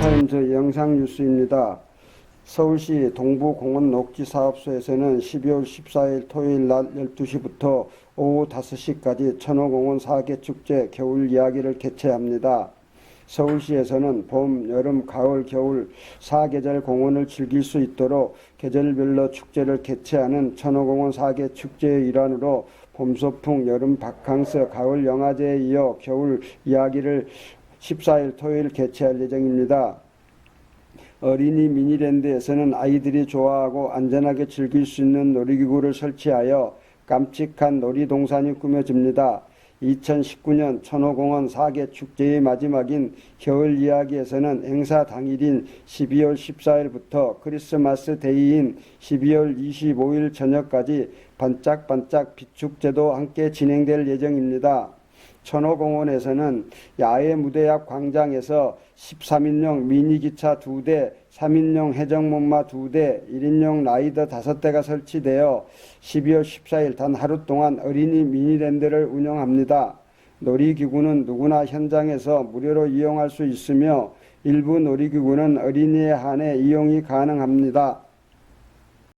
타임즈 영상 뉴스입니다. 서울시 동부공원 녹지 사업소에서는 12월 14일 토요일 낮 12시부터 오후 5시까지 천호공원 4개 축제 겨울 이야기를 개최합니다. 서울시에서는 봄, 여름, 가을, 겨울 4계절 공원을 즐길 수 있도록 계절별로 축제를 개최하는 천호공원 4개 축제의 일환으로 봄 소풍, 여름 바캉스, 가을 영화제에 이어 겨울 이야기를 14일 토요일 개최할 예정입니다. 어린이 미니랜드에서는 아이들이 좋아하고 안전하게 즐길 수 있는 놀이기구를 설치하여 깜찍한 놀이동산이 꾸며집니다. 2019년 천호공원 4개 축제의 마지막인 겨울 이야기에서는 행사 당일인 12월 14일부터 크리스마스 데이인 12월 25일 저녁까지 반짝반짝 빛축제도 함께 진행될 예정입니다. 천호공원에서는 야외 무대 앞 광장에서 13인용 미니기차 2대, 3인용 해적목마 2대, 1인용 라이더 5대가 설치되어 12월 14일 단 하루 동안 어린이 미니랜드를 운영합니다. 놀이기구는 누구나 현장에서 무료로 이용할 수 있으며 일부 놀이기구는 어린이에 한해 이용이 가능합니다.